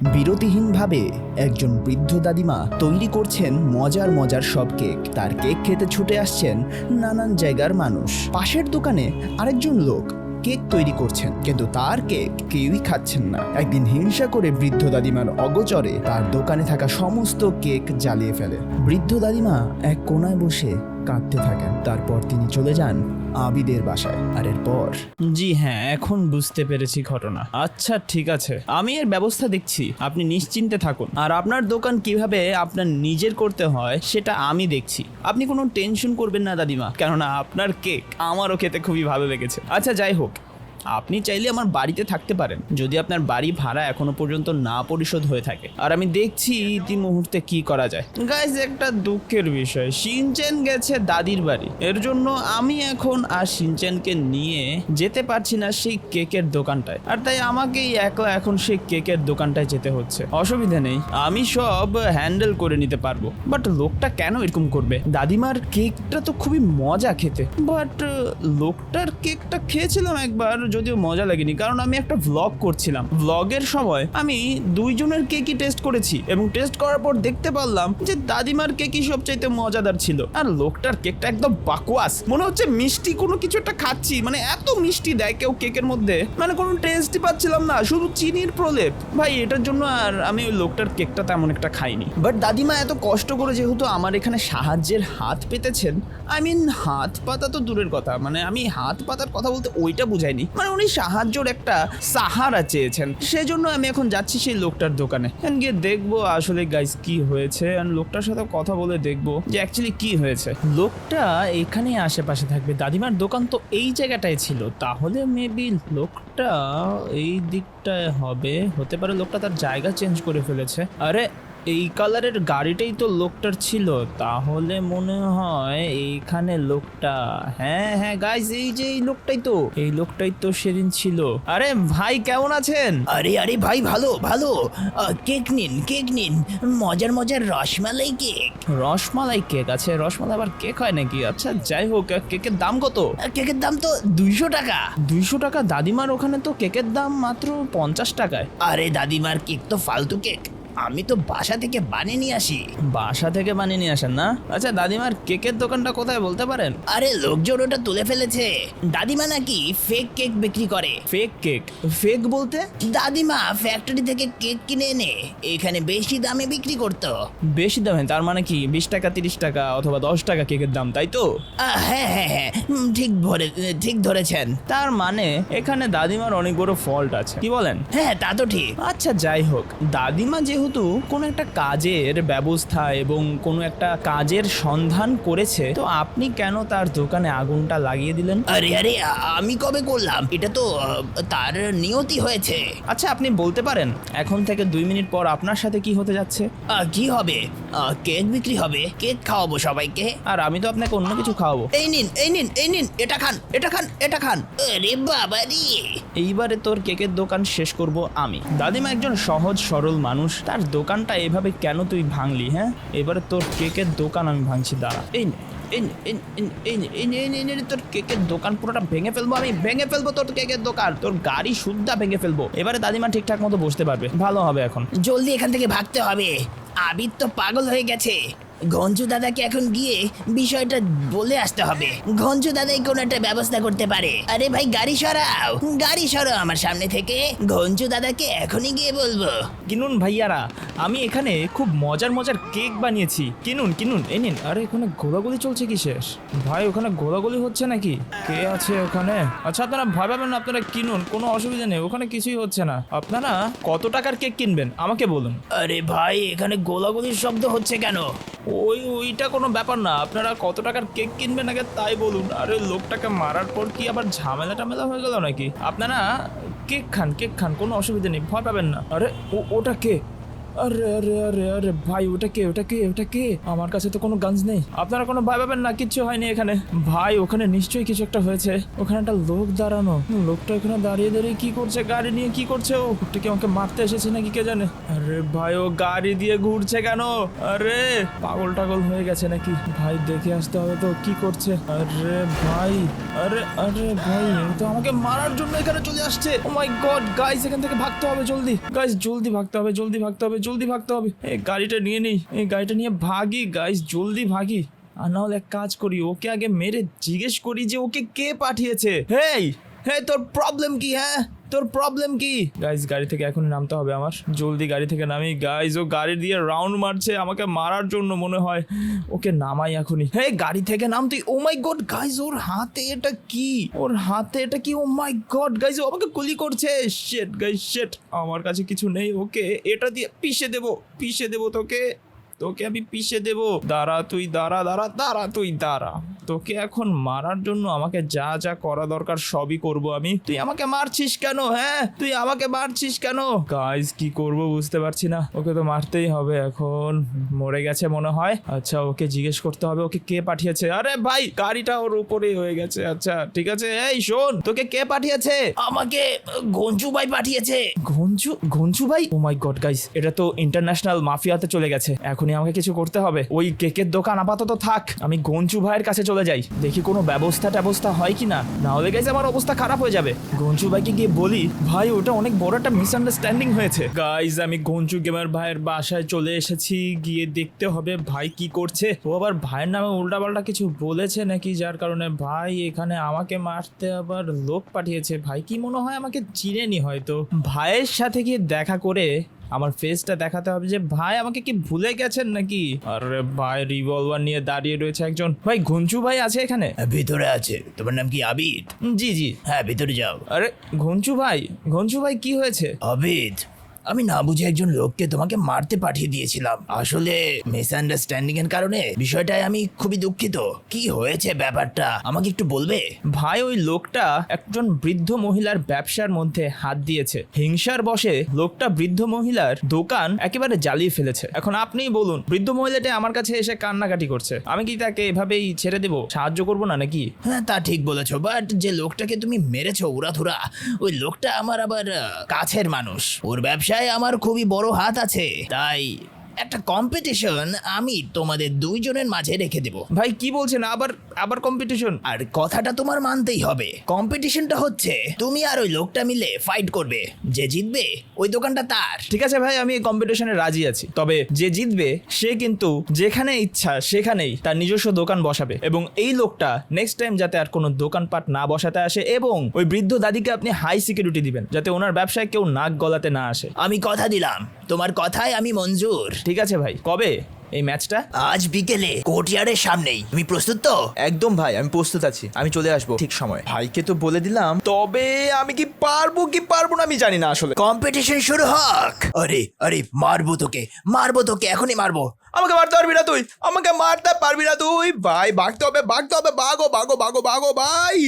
বিরতিহীনভাবে একজন বৃদ্ধ দাদিমা তৈরি করছেন মজার মজার সব কেক। তার কেক খেতে ছুটে আসছেন নানান জায়গার মানুষ। পাশের দোকানে আরেকজন লোক কেক তৈরি করছেন, কিন্তু তার কেক কেউই খাচ্ছেন না। একদিন হিংসা করে বৃদ্ধ দাদিমার অগোচরে তার দোকানে থাকা সমস্ত কেক জ্বালিয়ে ফেলে। বৃদ্ধ দাদিমা এক কোনায় বসে কাঁদতে থাকেন। তারপর তিনি চলে যান আবিদের বাসায়। আর এরপর? জি হ্যাঁ এখন বুঝতে পেরেছি ঘটনা। আচ্ছা ঠিক আছে। আমি এর ব্যবস্থা দেখছি। আপনি নিশ্চিন্তে থাকুন। আর আপনার দোকান কীভাবে আপনার নিজের করতে হয়, সেটা আমি দেখছি। আপনি কোনো টেনশন করবেন না, দাদিমা। কেননা আপনার কেক আমারও খেতে খুবই ভালো লেগেছে। আচ্ছা যাই হোক। আপনি চাইলে আমার বাড়িতে থাকতে পারেন, যদি আপনার বাড়ি ভাড়া এখনও পর্যন্ত না পরিশোধ হয়ে থাকে। আর আমি দেখছি ইতি মুহূর্তে কি করা যায়। গাইজ একটা দুঃখের বিষয়। সিনচেন গেছে দাদির বাড়ি। এর জন্য আমি এখন আর সিনচেনকে নিয়ে যেতে পারছি না সেই কেকের দোকানটায়। আর তাই আমাকেই একলা এখন সেই কেকের দোকানটায় যেতে হচ্ছে। অসুবিধা নেই। আমি সব হ্যান্ডেল করে নিতে পারব। বাট লোকটা কেন এরকম করবে? দাদিমার কেকটা তো খুবই মজা খেতে। বাট, লোকটার কেকটা খেয়েছিলাম একবার যদিও মজা লাগেনি, কারণ আমি একটা ভ্লগ করছিলাম। ভ্লগের সময় আমি দুইজনের কেকই টেস্ট করেছি এবং টেস্ট করার পর দেখতে পারলাম যে দাদিমার কেকই সবচাইতে মজাদার ছিল। আর লোকটার কেকটা একদম বাকওয়াস মনে হচ্ছে মিষ্টি কোনো কিছু একটা খাচ্ছি মানে এত মিষ্টি দেয় কেউ কেকের মধ্যে। মানে কোনো টেস্টই পাচ্ছিলাম না, শুধু চিনির প্রলেপ। ভাই, এটার জন্য আর আমি ওই লোকটার কেকটা তেমন একটা খাইনি। বাট দাদিমা এত কষ্ট করে যেহেতু আমার এখানে সাহায্যের হাত পেতেছেন আই মিন হাত পাতা তো দূরের কথা মানে আমি হাত পাতার কথা বলতে ওইটা বুঝাইনি। মানে উনি সাহায্যর একটা সাহারা চেয়েছেন। সেজন্য আমি এখন যাচ্ছি সেই লোকটার দোকানে। গিয়ে দেখব আসলে গাইস কি হয়েছে। লোকটার সাথে কথা বলে দেখব যে অ্যাকচুয়ালি কি হয়েছে। লোকটা এখানে আশেপাশে থাকবে। দাদিমার দোকান তো এই জায়গাটায় ছিল। তাহলে মেবি লোকটা এই দিকটায় হবে। হতে পারে লোকটা তার জায়গা চেঞ্জ করে ফেলেছে। আরে এই কালারের গাড়িটাই তো লোকটার ছিল। তাহলে মনে হয় এইখানে লোকটা হ্যাঁ হ্যাঁ গাইস এই যে এই লোকটাই তো এই লোকটাই তো সেদিন ছিল। আরে ভাই কেমন আছেন? আরে আরে ভাই ভালো ভালো। কেক নিন কেক নিন। মজার মজার রসমালাই কেক। রসমালাই কেক আছে রসমালাই আবার কেক হয় নাকি? আচ্ছা যাই হোক কেকের দাম কত? কেকের দাম তো দুইশো টাকা। দুইশো টাকা? দাদিমার ওখানে তো কেকের দাম মাত্র পঞ্চাশ টাকায়। আরে দাদিমার কেক তো ফালতু কেক। আমি তো বাসা থেকে বানিয়ে নিয়ে আসি। বাসা থেকে বানিয়ে নিয়ে আসেন না? আচ্ছা দাদিমার কেকের দোকানটা কোথায় বলতে পারেন? আরে লোকজন ওটা তুলে ফেলেছে। দাদিমা নাকি ফেক কেক বিক্রি করে। ফেক কেক ফেক বলতে? দাদিমা ফ্যাক্টরি থেকে কেক কিনে এনে এখানে বেশি দামে বিক্রি করতো। বেশি দামে? তার মানে কি? বিশ টাকা তিরিশ টাকা অথবা দশ টাকা কেকের দাম তাই তো? আহ, হ্যাঁ হ্যাঁ হ্যাঁ। হুম, ঠিক ধরে ঠিক ধরেছেন। তার মানে এখানে দাদিমার অনেক বড় ফল্ট আছে। কি বলেন? হ্যাঁ তা তো ঠিক। আচ্ছা যাই হোক। দাদিমা যেহেতু কোনো একটা কাজের ব্যবস্থা এবং কোনো একটা কাজের সন্ধান করেছে তো আপনি কেন তার দোকানে আগুনটা লাগিয়ে দিলেন? আরে আরে আমি কবে করলাম? এটা তো তার নিয়তি হয়েছে। আচ্ছা আপনি বলতে পারেন এখন থেকে দুই মিনিট পর আপনার সাথে কি হতে যাচ্ছে? কি হবে? কেক বিক্রি হবে? কেক খাওয়াবো সবাইকে? আর আমি তো আপনাকে অন্য কিছু খাওয়াবো। এই নিন এই নিন এই নিন এটা খান এটা খান এটা খান। আরে বাবা রে এইবারে তোর কেকের দোকান শেষ করব আমি। দাদিমা একজন সহজ সরল মানুষ তার দোকানটা এভাবে কেন তুই ভাঙলি হ্যাঁ? এবারে তোর কেকের দোকান আমি ভাঙছি, দাঁড়া। এই তোর কেকের দোকান পুরোটা ভেঙে ফেলব আমি, ভেঙে ফেলব তোর কেকের দোকান। তোর গাড়ি শুদ্ধা ভেঙে ফেলব। এবারে দাদিমা ঠিকঠাক মতো বসতে পারবে। ভালো হবে এখন। জলদি এখান থেকে ভাগতে হবে। আবির তো পাগল হয়ে গেছে। ঘঞ্জু দাদাকে এখন গিয়ে বিষয়টা বলে আসতে হবে। ঘঞ্জু দাদাই কোনো একটা ব্যবস্থা করতে পারে। আরে ভাই গাড়ি সরাও। গাড়ি সরাও আমার সামনে থেকে। ঘঞ্জু দাদাকে এখনই গিয়ে বলব। কিনুন ভাইয়ারা আমি এখানে খুব মজার মজার কেক বানিয়েছি। কিনুন কিনুন এই নিন। আরে এখানে গোলাগুলি চলছে কি শেষ ভাই ওখানে গোলাগুলি হচ্ছে নাকি? কে আছে ওখানে? আচ্ছা আপনারা ভয় পাবেন না আপনারা কিনুন কোনো অসুবিধা নেই ওখানে কিছুই হচ্ছে না। আপনারা কত টাকার কেক কিনবেন আমাকে বলুন। আরে ভাই এখানে গোলাগুলির শব্দ হচ্ছে কেন? ওই, ওইটা কোনো ব্যাপার না। আপনারা কত টাকার কেক কিনবেন আগে তাই বলুন। আরে, লোকটাকে মারার পর কি আবার ঝামেলা টামেলা হয়ে গেল নাকি? আপনারা কেক খান কেক খান, কোনো অসুবিধা নেই, ভয় পাবেন না। আরে ওটা কে? আরে আরে আরে আরে, ভাই, ওটা কে ওটা কে ওটা কে? আমার কাছে তো কোনো গানস নেই। আপনারা কোনো ভয় পাবেন না, কিচ্ছু হয়নি এখানে। ভাই, ওখানে নিশ্চয়ই কিছু একটা হয়েছে। ওখানে একটা লোক দাঁড়ানো। লোকটা ওখানে দাঁড়িয়ে দাঁড়িয়ে কি করছে, গাড়ি নিয়ে কি করছে ও? লোকটা কি আমাকে মারতে এসেছে নাকি কে জানে? আরে ভাই, ও গাড়ি দিয়ে ঘুরছে কেন? আরে, পাগল টাগল হয়ে গেছে নাকি? ভাই, দেখে আসতে হবে তো, কি করছে? আরে ভাই, আরে আরে ভাই তো আমাকে মারার জন্য এখানে চলে আসছে। ও মাই গড গাইস এখান থেকে ভাগতে হবে জলদি। গাইস জলদি ভাগতে হবে, জলদি ভাগতে হবে জলদি ভাগতে হবে। এই গাড়িটা নিয়ে নেই। এই গাড়িটা নিয়ে ভাগি গাইস জলদি ভাগি। আর না হলে এক কাজ করি, ওকে আগে মেরে জিজ্ঞেস করি যে ওকে কে পাঠিয়েছে? হেই হে তোর প্রবলেম কি হ্যাঁ? তোর প্রবলেম কি? গাইজ গাড়ি থেকে এখন নামতে হবে আমার। জলদি গাড়ি থেকে নামি। গাইজ ও গাড়ি দিয়ে রাউন্ড মারছে আমাকে মারার জন্য মনে হয়। ওকে নামাই এখনই। হে গাড়ি থেকে নাম তুই ও মাই গড গাইজ ওর হাতে এটা কি? ওর হাতে এটা কি? ও মাই গড গাইজ ও আমাকে গুলি করছে। শেট গাইজ শেট আমার কাছে কিছু নেই ওকে এটা দিয়ে পিষে দেবো পিষে দেবো তোকে। তোকে আমি পিষে দেব। দাঁড়া তুই দাঁড়া দাঁড়া দাঁড়া তুই দাঁড়া। তোকে এখন মারার জন্য আমাকে যা যা করা দরকার সবই করব আমি। তুই আমাকে মারছিস কেন হ্যাঁ? তুই আমাকে মারছিস কেন? গাইজ কি করব বুঝতে পারছি না। ওকে তো মারতেই হবে এখন। মরে গেছে মনে হয়। আচ্ছা ওকে জিজ্ঞেস করতে হবে, ওকে কে পাঠিয়েছে? আরে ভাই, গাড়িটা ওর উপরেই হয়ে গেছে। আচ্ছা ঠিক আছে? এই, শোন, তোকে কে পাঠিয়েছে? আমাকে গঞ্জু ভাই পাঠিয়েছে। ঘঞ্জু ঘঞ্জু ভাই ও মাই গড গাইস এটা তো ইন্টারন্যাশনাল মাফিয়াতে চলে গেছে। এখনই আমাকে কিছু করতে হবে। ওই কেকের দোকান আপাতত থাক। আমি গঞ্জু ভাইয়ের কাছে চলে যাই। দেখি কোনো ব্যবস্থা ট্যাবস্থা হয় কি না? না হলে গাইস আমার অবস্থা খারাপ হয়ে যাবে। গঞ্জু ভাইকে গিয়ে বলি, ভাই, ওটা অনেক বড় একটা মিসআন্ডারস্ট্যান্ডিং হয়েছে। গাইজ আমি গঞ্জু গেমার ভাইয়ের বাসায় চলে এসেছি। গিয়ে দেখতে হবে ভাই কি করছে। ও আবার ভাইয়ের নামে উল্টাপাল্টা কিছু বলেছে নাকি, যার কারণে ভাই এখানে আমাকে মারতে আবার লোক পাঠিয়েছে। ভাই, কি মনে হয় আমাকে চিনেনি হয়তো? ভাইয়ের সাথে গিয়ে দেখা করে আমার ফেসটা দেখাতে হবে যে ভাই আমাকে কি ভুলে গেছেন নাকি? আরে ভাই রিভলভার নিয়ে দাঁড়িয়ে রয়েছে একজন। ভাই ঘুঞ্চু ভাই আছে এখানে? ভিতরে আছে। তোমার নাম কি আবিদ? জি জি। হ্যাঁ ভিতরে যাও। আরে ঘুঞ্চু ভাই ঘুঞ্চু ভাই কি হয়েছে? আবিদ? আমি না বুঝে একজন লোককে তোমাকে মারতে পাঠিয়ে দিয়েছিলাম। আসলে মিসআন্ডারস্ট্যান্ডিং এর কারণে বিষয়টায় আমি খুবই দুঃখিত। কি হয়েছে ব্যাপারটা? আমাকে একটু বলবে? ভাই ওই লোকটা একজন বৃদ্ধ মহিলার ব্যবসার মধ্যে হাত দিয়েছে। হিংসার বশে লোকটা বৃদ্ধ মহিলার দোকান একেবারে জ্বালিয়ে ফেলেছে। এখন আপনিই বলুন বৃদ্ধ মহিলাটা আমার কাছে এসে কান্নাকাটি করছে। আমি কি তাকে এভাবেই ছেড়ে দেবো? সাহায্য করব না নাকি? হ্যাঁ তা ঠিক বলেছ বাট যে লোকটাকে তুমি মেরেছো উড়াধুরা ওই লোকটা আমার আবার কাছের মানুষ। ওর ব্যবসায় আমার খুবই বড় হাত আছে তাই একটা কম্পিটিশন আমি তোমাদের দুইজনের মাঝে রেখে দেব। ভাই কি বলছেন? আবার আবার কম্পিটিশন আর কথাটা তোমার মানতেই হবে। কম্পিটিশনটা হচ্ছে তুমি আর ওই লোকটা মিলে ফাইট করবে। যে জিতবে ওই দোকানটা তার। ঠিক আছে ভাই আমি এই কম্পিটিশনে রাজি আছি। তবে যে জিতবে সে কিন্তু যেখানে ইচ্ছা সেখানেই তার নিজস্ব দোকান বসাবে। এবং এই লোকটা নেক্সট টাইম যাতে আর কোনো দোকানপাট না বসাতে আসে এবং ওই বৃদ্ধ দাদিকে আপনি হাই সিকিউরিটি দিবেন যাতে ওনার ব্যবসায় কেউ নাক গলাতে না আসে। আমি কথা দিলাম। তোমার কথায় আমি মঞ্জুর। ঠিক আছে ভাই কবে এই ম্যাচটা? আজ বিকেলে কোর্টিয়ারের সামনেই। তুমি প্রস্তুত তো? একদম ভাই আমি প্রস্তুত আছি। আমি চলে আসব ঠিক সময়। ভাইকে তো বলে দিলাম তবে আমি কি পারব কি পারব না আমি জানি না আসলে। কম্পিটিশন শুরু হোক। আরে আরে মারবো তোকে মারবো তোকে এখনই মারবো। আমাকে মারতে পারবি না তুই, আমাকে মারতে পারবি না তুই। ভাই, ভাগতে হবে ভাগতে হবে বাগো বাগো বাগো বাগো ভাই।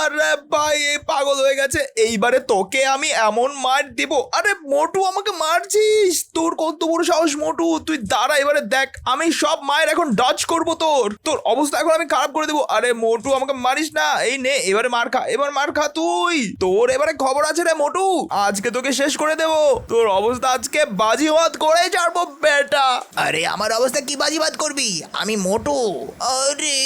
আরে ভাই, এই পাগল হয়ে গেছে। এইবারে তোকে আমি এমন মার দিব। আরে মোটু, আমাকে মারছিস। তোর কত বড় সাহস মোটু। তুই দাঁড়া, এবারে দেখ, আমি সব মায়ের এখন ডচ করব তোর। তোর অবস্থা এখন আমি খারাপ করে দেবো। আরে মোটু, আমাকে মারিস না। এই নে, এবারে মার খা, এবার মার খা তুই। তোর এবারে খবর আছে রে মোটু। আজকে তোকে শেষ করে দেবো। তোর অবস্থা আজকে বাজিওয়াত করে ছাড়বো, বেটা। আরে আমার অবস্থা কি বাজিবাদ করবি? আমি মোটো। আরে।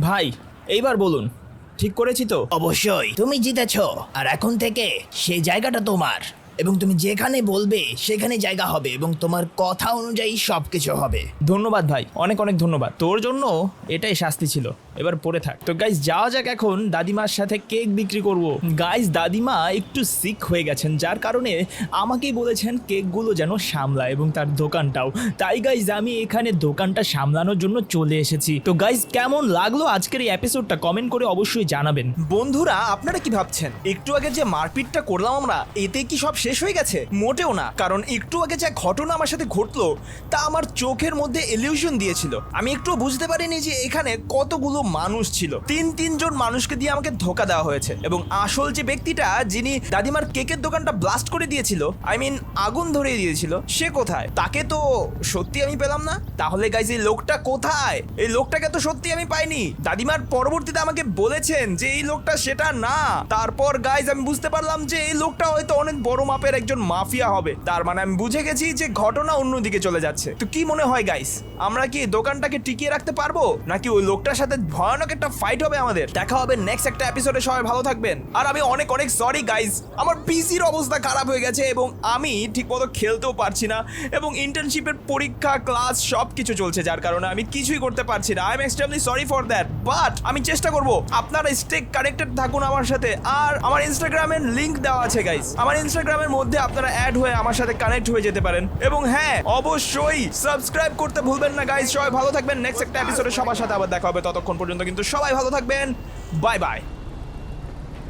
ভাই এইবার বলুন। ঠিক করেছি তো? অবশ্যই। তুমি জিতেছ। আর এখন থেকে সেই জায়গাটা তোমার। এবং তুমি যেখানে বলবে সেখানে জায়গা হবে এবং তোমার কথা অনুযায়ী সব কিছু হবে। ধন্যবাদ ভাই অনেক অনেক ধন্যবাদ। তোর জন্য এটাই শাস্তি ছিল। এবার পড়ে থাক। তো গাইজ যাওয়া যাক এখন দাদিমার সাথে কেক বিক্রি করব। গাইজ দাদিমা একটু সিক হয়ে গেছেন যার কারণে আমাকেই বলেছেন কেকগুলো যেন সামলায় এবং তার দোকানটাও। তাই গাইজ আমি এখানে দোকানটা সামলানোর জন্য চলে এসেছি। তো গাইজ কেমন লাগল আজকের এই এপিসোডটা কমেন্ট করে অবশ্যই জানাবেন। বন্ধুরা আপনারা কি ভাবছেন? একটু আগে যে মারপিটটা করলাম আমরা এতে কি সব শেষ হয়ে গেছে? মোটেও না। কারণ একটু আগে যা ঘটনা আমার সাথে ঘটলো, তা আমার চোখের মধ্যে এলিউশন দিয়েছিল। আমি একটু বুঝতে পারিনি যে এখানে কতগুলো মানুষ ছিল। তিন তিনজন মানুষকে দিয়ে আমাকে ধোকা দেওয়া হয়েছে। এবং আসল যে ব্যক্তিটা, যিনি দাদিমার কেকের দোকানটা ব্লাস্ট করে দিয়েছিল আই মিন আগুন ধরিয়ে দিয়েছিল, সে কোথায়? তাকে তো সত্যি আমি পেলাম না? তাহলে গাইজ এই লোকটা কোথায়? এই লোকটাকে তো সত্যি আমি পাইনি। দাদিমার পরবর্তীতে আমাকে বলেছেন যে এই লোকটা সেটা না। তারপর গাইজ আমি বুঝতে পারলাম যে এই লোকটা হয়তো অনেক বড় মাপের একজন মাফিয়া হবে। তার মানে আমি বুঝে গেছি যে ঘটনা অন্যদিকে চলে যাচ্ছে। তো কি মনে হয় গাইস আমরা কি দোকানটাকে টিকিয়ে রাখতে পারব? নাকি ওই লোকটার সাথে ভয়ানক একটা ফাইট হবে আমাদের? দেখা হবে নেক্সট একটা এপিসোডে সবাই ভালো থাকবেন। আর আমি অনেক অনেক সরি গাইস আমার পিসির অবস্থা খারাপ হয়ে গেছে এবং আমি ঠিকমতো খেলতেও পারছি না এবং ইন্টার্নশিপের পরীক্ষা ক্লাস সব কিছু চলছে, যার কারণে আমি কিছুই করতে পারছি না। I am extremely sorry for that but আমি চেষ্টা করব। আপনারা স্টে কানেক্টেড থাকুন আমার সাথে। আর আমার ইনস্টাগ্রামের লিংক দেওয়া আছে গাইস আমার ইনস্টাগ্রামের মধ্যে আপনারা অ্যাড হয়ে আমার সাথে কানেক্ট হয়ে যেতে পারেন। এবং হ্যাঁ অবশ্যই সাবস্ক্রাইব করতে ভুলবেন না গাইজ সবাই ভালো থাকবেন। নেক্সট একটা এপিসোডে সবার সাথে আবার দেখা হবে। ততক্ষণ পর্যন্ত কিন্তু সবাই ভালো থাকবেন। Bye bye